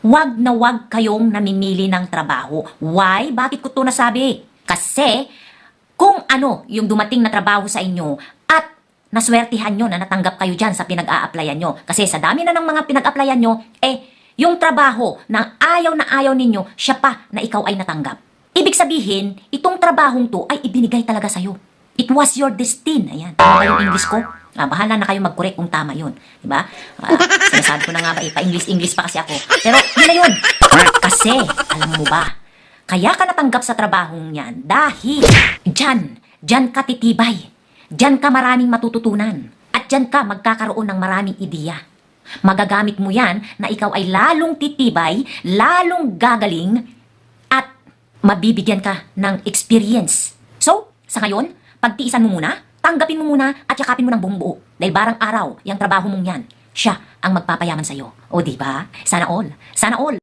wag na wag kayong namimili ng trabaho. Why? Bakit ko to nasabi? Kasi, kung ano yung dumating na trabaho sa inyo at naswertihan nyo na natanggap kayo dyan sa pinag-a-applyan nyo. Kasi sa dami na ng mga pinag-applyan nyo, eh, yung trabaho na ayaw na ayaw ninyo, siya pa na ikaw ay natanggap. Ibig sabihin, itong trabahong to ay ibinigay talaga sa'yo. It was your destiny. Ayan. Tama ba yung English ko? Ah, bahala na kayo mag-correct kung tama yun. Diba? Ah, sinasabi ko na nga ba, eh, pa-English-English pa kasi ako. Pero yun na yun. Kasi, alam mo ba, kaya ka natanggap sa trabahong yan dahil dyan, dyan ka titibay. Dyan ka maraming matututunan. At dyan ka magkakaroon ng maraming ideya. Magagamit mo yan na ikaw ay lalong titibay, lalong gagaling, at mabibigyan ka ng experience. So, sa ngayon, pagtiisan mo muna, tanggapin mo muna at yakapin mo ng buong buo. Dahil barang araw, yung trabaho mong yan, siya ang magpapayaman sa'yo. O di ba? Sana all. Sana all.